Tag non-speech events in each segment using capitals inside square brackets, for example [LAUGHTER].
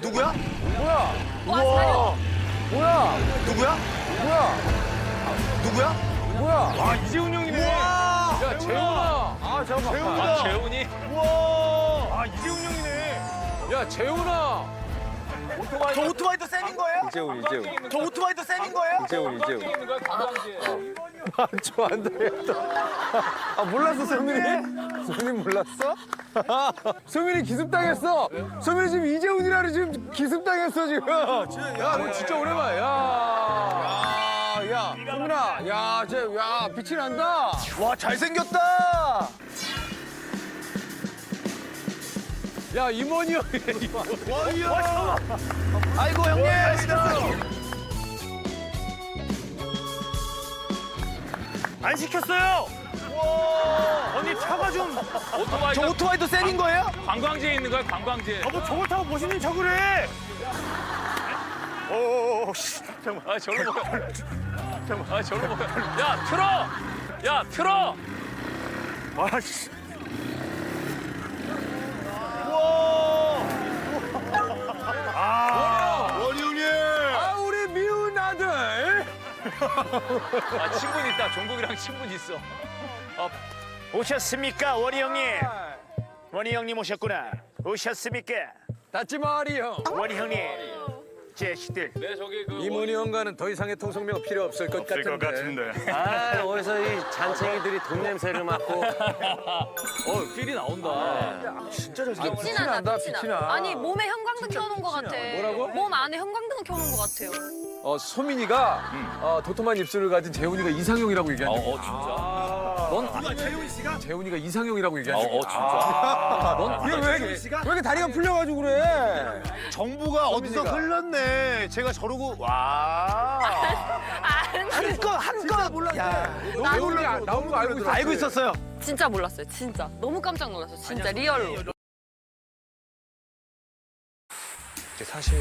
누구야? 뭐야? 와, 사료. 뭐야? 누구야? 뭐야? 누구야? 뭐야? 아 이재훈 형이네. 야 재훈아. 아 잠깐만. 아 재훈이. 우와. 아 이재훈 형이네. 야 재훈아. 저 오토바이도 쌤인 거예요? 이재훈 이재훈. 저 오토바이도 쌤인 거예요? 이재훈 이재훈. 아 좋아한다 또. 아 몰랐어 소민이? 소민이 몰랐어? [LAUGHS] 소민이 기습당했어. 소민이 지금 이재훈이라는 지금 기습당했어 지금. 야 너 진짜 오랜만이야. 야, 야, 소민아, 야, 쟤, 야, 빛이 난다. 와 잘생겼다. 야, 임원이 형이네. 아이고 형님. 안 시켰어요. 언니 차가 좀 오토바이. 저 오토바이도 쌤인 거예요? 관광지에 있는 거야 관광지에. 아뭐 저걸 타고 멋있는 척을 해. 오, 씨, 잠깐만. 아 저런 뭐야? 잠깐만. 아 저런 뭐야? 야 틀어. 야 틀어. 아 씨. 아, 우리 미운 아들. 아 친분 있다. 종국이랑 친분 있어. 오셨습니까 원희 형님 원희 형님 오셨구나 오셨습니까 닫지 마리 형. 원희 형님 제 시들 네 저기 그 이문희 형과는 더 이상의 통성명 필요 없을 것 같은데. 아, 어디서 이 잔챙이들이 돈 냄새를 맡고. [LAUGHS] 어 필이 나온다. 빛이 난다, 난다, 빛이 빛이 나. 나. 아니, 몸에 형광등 켜놓은 것 같아. 뭐라고? 몸 안에 형광등을 켜놓은 것 같아요. 어, 소민이가 어, 도톰한 입술을 가진 재훈이가 이상형이라고 얘기한다. 어 진짜. 넌 재훈이가 이상형이라고 얘기한다. 어 진짜. 넌 이게 왜, 이렇게- 왜 이렇게 다리가 풀려가지고 그래? 정보가 어디서 흘렀네. 제가 저러고 와. 한건 한건 몰라. 야, 재훈이 나온 거 알고 있어. 알고 있었어요. 진짜 몰랐어요, 진짜. 너무 깜짝 놀랐어요, 진짜, 리얼로. 이게 사실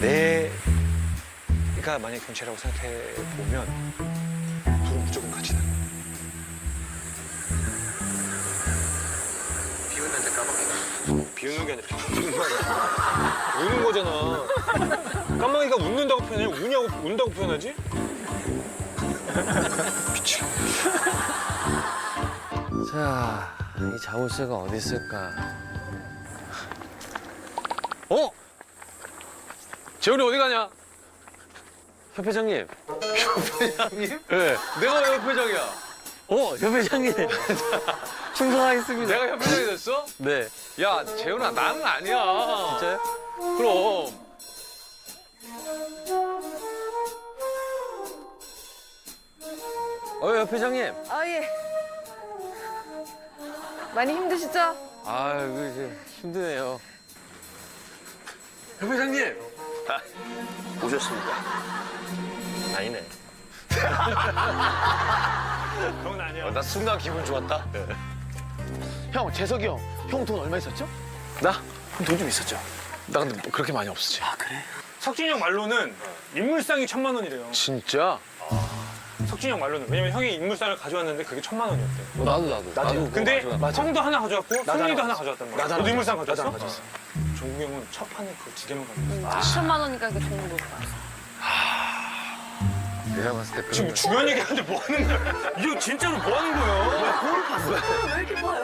내가 만약 경찰이라고 생각해 보면 둘은 무조건 같이 비우는 게 아니라 거 아니야. 우는 거잖아. 까마귀가 웃는다고 표현해? 우냐고 운다고 표현하지? 미친. 자, 이 자물쇠가 어디 있을까? 어? 재훈이 어디 가냐? 협회장님. 네. 내가 왜 협회장이야? 어, 협회장님. [LAUGHS] 충성하겠습니다. 내가 협회장이 됐어? 네. 야, 재훈아, 나는 아니야. 진짜요? 그럼. 어, 협회장님. 아, 예. 많이 힘드시죠? 아, 이거 이제 힘드네요. 협회장님. [LAUGHS] 오셨습니까 아니네. 그건 [LAUGHS] 아니야. 나 순간 기분 좋았다. 형 재석이 형. 형 돈 얼마 있었죠? 나? 돈 좀 있었죠. 나 근데 뭐 그렇게 많이 없었지. 석진이 형 말로는 인물상이 천만 원이래요. 진짜? 석진이 형 말로는 왜냐면 형이 인물상을 가져왔는데 그게 천만 원이었대. 나도, 나도. 나도. 근데 형도 하나 가져왔고 나도 승민이도 하나 가져왔단 말이야. 나도 너도 하나 인물상 가져왔어. 가져왔어? 나도 하나 가져왔어. 종국이 형은 첫 판에 그 두 개만 가져왔어. 2천만 원이니까 그 정도. 내가 봤을 때 지금 그러면 중요한 얘기 하는데 뭐 하는 거야? 이거 진짜로 뭐 하는 거야? 왜 이렇게 봐요?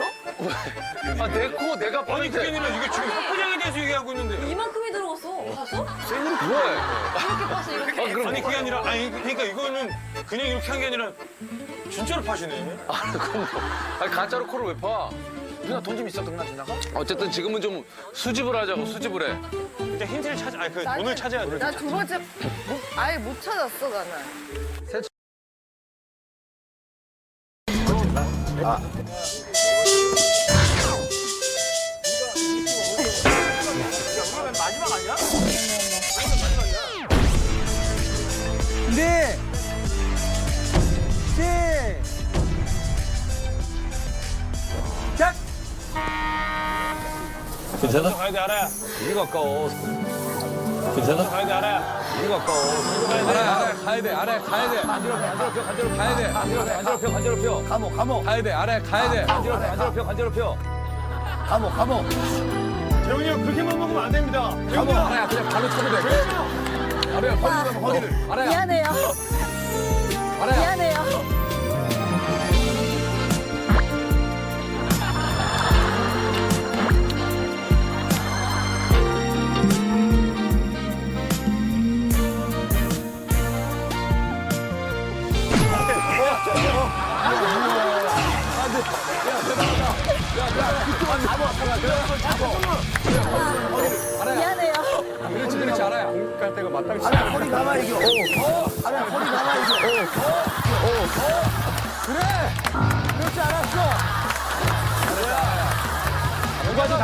아, 내 코 내가 아니 봤는데. 그게 아니라 이게 지금 협회장에 대해서 얘기하고 있는데 이만큼이 들어갔어. 봤어? 뭐해? 이렇게 봤어, 이렇게. 아니 그게 아니라 아니 그러니까 이거는 그냥 이렇게 한 게 아니라 진짜로 파시네. 아, 그럼 뭐. 아니, 가짜로 코를 왜 파? 누나 돈 좀 있어 누나 누나가? 어쨌든 지금은 좀 수집을 하자고, 수집을 해. 근데 힌트를 찾아 아니 그 돈을 찾아야 돼. 나 두 번째 못, 아예 못 찾았어 나는. 괜찮아? 가야 돼 알아야. 이리 가까워. 괜찮아? 가야 돼 알아야. 이리 가까워. 알아, 가야 돼, 알아, 가야 돼. 간지럽혀, 간지럽혀, 가야 돼. 간지럽혀, 간지럽혀. 감옥 감옥 가야 돼, 알아, 가야 돼. 간지럽혀 간지럽혀 간지럽혀. 감옥 감옥. 병이 형 그렇게만 먹으면 안 됩니다. 가보 알아야 그냥 발로 차면 돼. 알아야 허리를 허리를. 알아야 미안해요. 알아야. 미안해요. 미안해요.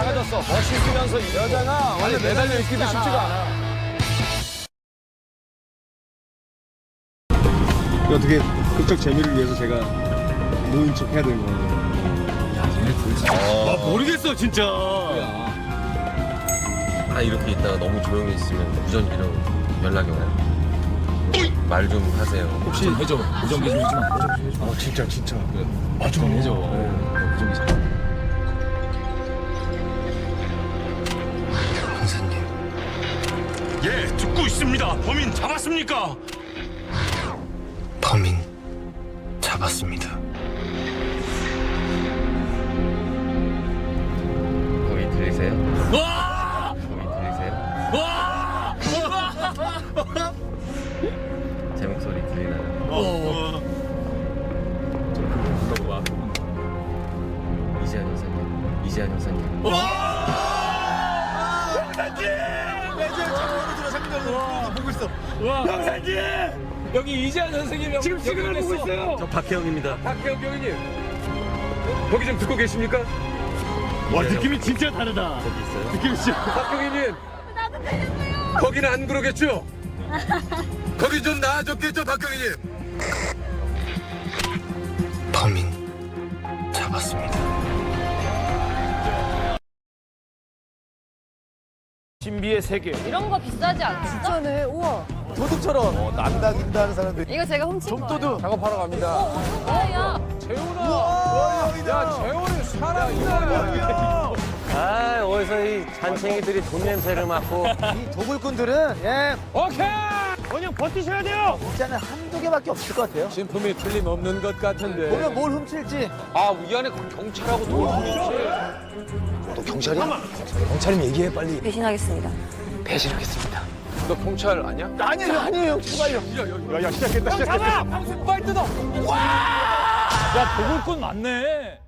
누가도 나가졌어. 멋있으면서 이 여자가 원래 매달려 있기도 쉽지가 않아. 어떻게 극적 재미를 위해서 제가 노인 척 해야 되는 거예요. 아 모르겠어 진짜. 아 이렇게 있다가 너무 조용히 있으면 무전기로 연락이 와요. 말 좀 하세요. 혹시 해줘. 무전기 좀 돼? 아 진짜 진짜. 아, 좀 해줘. 무전기 잘. 있습니다. 범인 잡았습니까? 범인 잡았습니다. 거기 들리세요? 와! 거기 들리세요? 와! 제 목소리 들리나요? 어. 이재한 형사님. 이재한 형사님. 형사님! 여기 이재한 선생님이 지금 시간을 보고 있어요. 저 박혜영입니다. 박혜영 교수님. 거기 좀 듣고 계십니까? 와 느낌이 진짜 다르다. 거기 있어요? 느낌이 진짜. 박경희님. 거기는 안 그러겠죠? [LAUGHS] 거기 좀 나아졌겠죠, 박경희님? 범인 잡았습니다. 신비의 세계. 이런 거 비싸지 않죠? 진짜네. 우와. 도둑처럼 남당인다 하는 사람들. 이거 제가 훔친 거예요. 도둑. 작업하러 갑니다. 뭐야? 재훈아. 야, 재훈이 사람이다. 아 어디서 이 잔챙이들이 돈 냄새를 맡고 이 도굴꾼들은 예 오케이. 원형 버티셔야 돼요. 진짜는 한두 개밖에 없을 것 같아요. 진품이 틀림없는 것 같은데. 보면 뭘 훔칠지. 아, 이 안에 경찰하고 놀고 너 경찰이야? 경찰이면 얘기해 빨리. 배신하겠습니다. 배신하겠습니다. 너 경찰 아니야? 아니에요 아니에요 제발요. 야야 시작했다 시작했다. 방송 빨리 뜯어. 야 도굴꾼 맞네.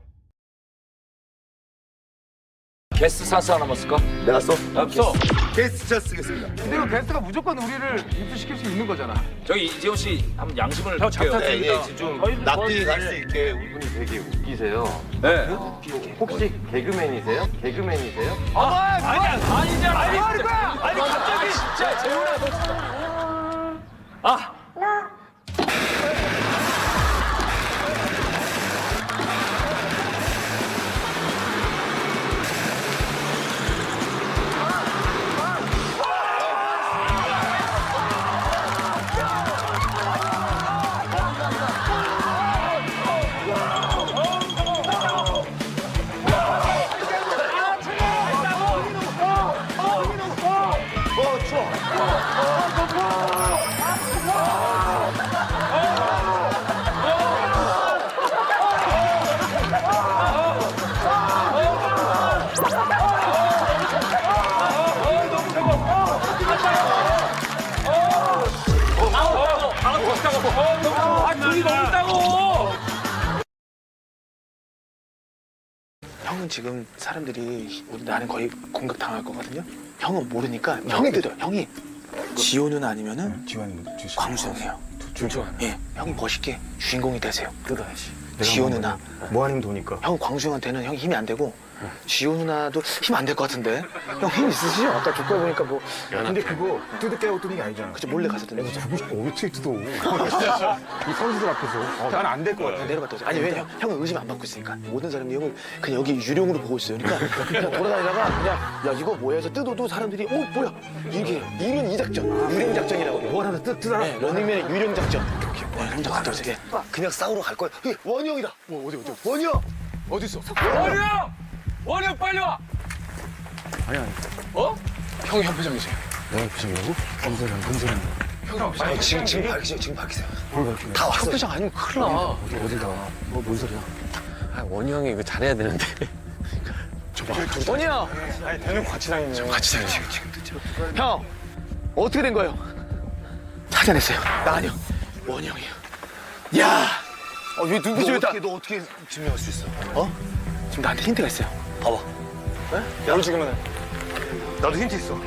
게스트 사스 하나 먹을까? 내가 써. 없어. 게스트 쓰겠습니다. 근데 이거 게스트가 무조건 우리를 입수시킬 수 있는 거잖아. 저기 이재호 씨 한번 양심을 잡탁 예, 예, 좀 납득이 갈 수 있게 분이 되게 웃기세요. 네. 혹시 개그맨이세요? 개그맨이세요? 아니야 아니잖아. 아니 뭐 하는 거야? 아니 갑자기 진짜 재훈아 너 진짜. 아. 아 돈이 너무 따고. 형은 지금 사람들이 우리 나는 거의 공격 당할 거거든요. 형은 모르니까 형이 뜯어. 형이 지호 누나 아니면은 지원 주시. 광수형이에요. 중초하네. 예, 형 멋있게 주인공이 되세요. 뜯어야지. 지호 누나. 뭐 아니면 도니까. 형 광수형한테는 형이 힘이 안 되고 지호 누나도 힘 안 될 것 같은데. 형 힘 있으시죠? 아까 조카 보니까 뭐. 근데 그거 뜯을 깨고 뜯는 게 아니잖아. 그치 몰래 가서 듣는 거죠. 어떻게 뜯어? 이 선수들 앞에서. 난안 될 것 같아. 내려갔다 오죠. 아니 왜냐 형은 의심 안 받고 있으니까 모든 사람이 형을 그냥 여기 유령으로 보고 있어요. 그러니까 그냥 돌아다니다가 그냥 야 이거 뭐야 해서 뜯어도 사람들이 어 뭐야 이게 이런 이 작전 유령 작전이라고 뭐 하나 뜯 뜯어라. 네, 런닝맨의 유령 작전. 네, 혼자 갔다 오세요. 그냥 싸우러 갈 거야. 예, 원희 형이다. 뭐 어디 어디 원희 형 어디 있어? 원영! 원영 빨리 와! 형이 협회장이세요. 내가 협회장이라고? 검사장, 검사장. 형, 아니, 지금, 지금 밝히세요, 지금 밝히세요. 다 왔어. 협회장 아니면 큰일 나. 어디, 어딜 가. 뭐, 뭔 소리야. 아, 원희 형이 이거 잘해야 되는데. 원희 형! 아니 대놓고 같이 다니네. 같이 다녀, 지금, 지금 듣죠. 형, 어떻게 된 거예요? 찾아냈어요. 나 아니요. 원희 형이요. 야! 어, 왜 누구지? 너 어떻게, 너 어떻게 증명할 수 있어? 어? 지금 나한테 힌트가 있어요. 봐봐. 뭘 지금은 나도 힌트 있어.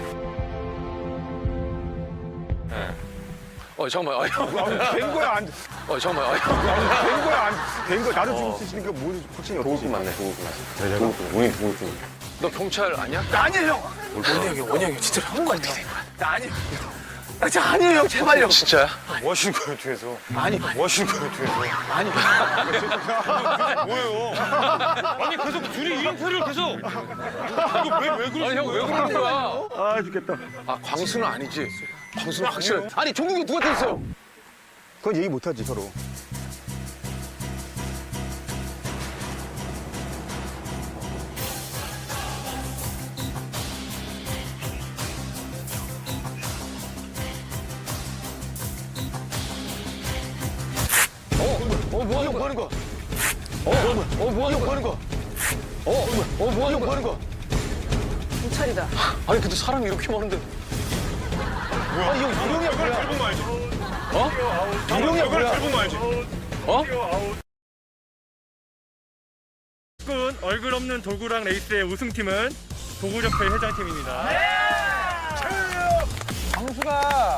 어 잠깐만. 아, 형. 된 거야 안어 잠깐만. 아, 형. 된 거야 안된 거야. 나도 지금 쓰시니까 뭐 확신이 없지. 도구꾼 맞네, 도구꾼 맞아. 도구꾼, 도구꾼. 너 경찰 아니야? 나 아니에요, 형. 원희 형이 진짜 된 거야? 나 아니에요. 나 진짜 아니에요, 형. 제발요. 진짜야? 뭐 하시는 거예요 뒤에서? 아니, 뭐 하시는 거예요 뒤에서? 아니. 뭐예요? 아니 계속 둘이 인터뷰를 계속. 이거 왜 왜 그러시는 아니 형 왜? 그러는 거야? 아 죽겠다. 아 광수는 아니지. 광수는 확실해. 아니 종국이 누가 됐어요? 그건 얘기 못하지 서로. 어 뭐 하는 뭐 거야? 하는 거야? 경찰이다. 아니 근데 사람이 이렇게 많은데. 아니, 형, 유령이야, 이걸 뭐야? 잘 보면 알지. 어? 유령이야, 이걸 뭐야? 잘 보면 알지. 어? 군 얼굴 없는 도구랑 레이스의 우승팀은 도구협회 회장팀입니다. 광수가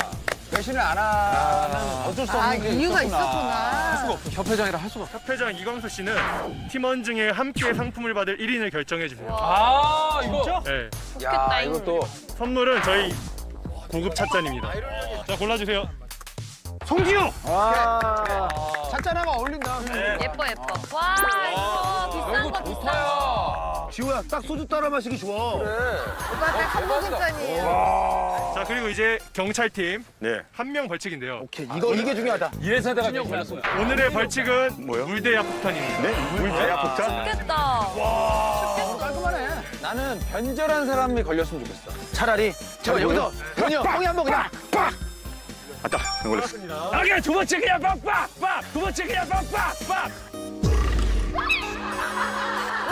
배신을 안 하는 어쩔 수 아, 없는 게 이유가 있었구나. 있었구나. 협회장이라 할 수가 없어. 협회장 이광수 씨는 팀원 중에 함께 상품을 받을 1인을 결정해 주세요. 아 이거. 네. 야 이것도. 선물은 저희 고급 찻잔입니다. 자 골라주세요. 짠짠하가 어울린다. 예뻐 예뻐. 와 이거 비싼 거 비싼 거. 지호야, 딱 소주 따라 마시기 좋아. 오빠 딱한 모금잔이에요. 자 그리고 이제 경찰팀 네. 한 명 벌칙인데요. 오케이, 이거, 이게 중요하다. 이래서 내가 걸렸어. 오늘의 벌칙은 뭐요? 물대야 폭탄입니다. 네? 물 대야 폭탄? 좋겠다. 나는 변절한 사람이 걸렸으면 좋겠어. 차라리, 저 여기서, 원희 형, 형이 한번 그냥 빡! 아따 걸렸어. 아니야 두 번째 그냥 빡빡빡 두 번째 그냥 빡빡빡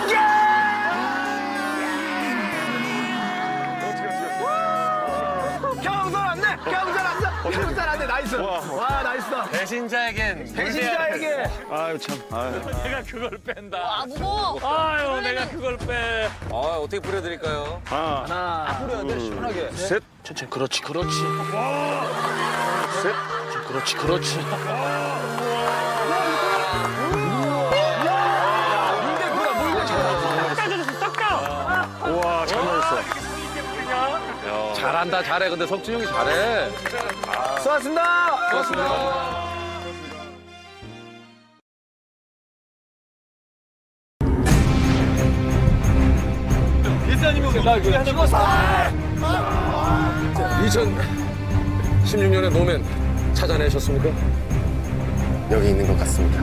경 안 내! 경선 안 내! 나이스! 와, 나이스다. 배신자에겐 배신자에게 아유 참. 아유. 내가 그걸 뺀다 아 무거워. 아유 내가 그걸 빼 아 어떻게 뿌려드릴까요? 하나, 뿌려야 돼 시원하게. 셋. 천천히, 그렇지, 그렇지. 셋. 그렇지, 그렇지. 잘한다 잘해. 근데 석진 형이 잘해. 수고하셨습니다! 고맙습니다. 나 이거 찍었어. 2016년에 노맨 찾아내셨습니까? 여기 있는 것 같습니다.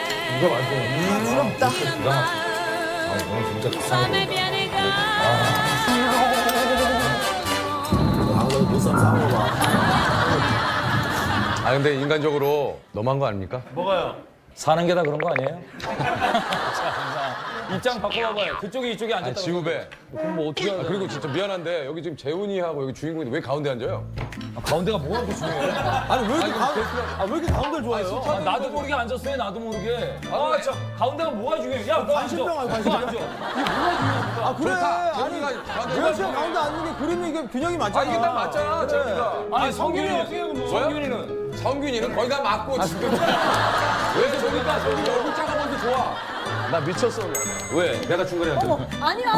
이거 맛있어. 부럽다. 기가 막혀. 아 이거는 진짜 먹다. 아, 나도 보쌈 싸먹어봐. 아 근데 인간적으로 너무한 거 아닙니까? 사는 게 다 그런 거 아니에요? [LAUGHS] 입장 바꿔봐봐요. 그쪽이 이쪽에 아니 앉았다고. 지우배. 그럼 뭐 어떻게 하냐. 그리고 진짜 미안한데 여기 지금 재훈이하고 여기 주인공인데 왜 가운데 앉아요? 가운데가 뭐가 그렇게 중요해? 아니 왜 이렇게 가운데 아, 왜 이렇게 가운데를 좋아해요? 아, 나도 모르게 앉았어요. 나도 모르게. 아, 참 가운데가 뭐가 중요해? 야, 너 앉아. 너 앉아. 이게 뭐가 중요해? 아, 그래. 재훈이가 가운데 앉아. 가운데 앉는 게 그림이 이게 균형이 아 맞잖아. 이게 딱 맞잖아 재훈이가. 아니, 성균이 어떻게 해? 성균이는? 성균이는 거의 다 맞고 지금. [LAUGHS] 왜 저기가 저기 좋아. 나 미쳤어. 왜? 내가 중간에 앉아. 어머, 아니야.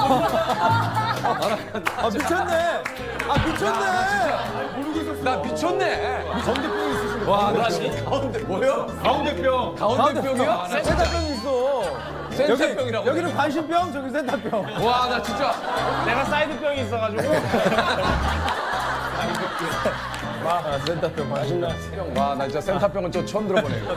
아 미쳤네. 아 미쳤네. 나 미쳤네. 가운데병이 있으신 와, 나 지금 가운데 뭐요? 가운데병. 가운데병이요? 센터병이 있어. 센터병이라고. 여기는 관심병, 저기 센터병. 와, 나 진짜. 내가 사이드병이 있어가지고. 와, 센터병, 관심병. 와, 나 진짜 센터병은 저 처음 들어보네. 이거.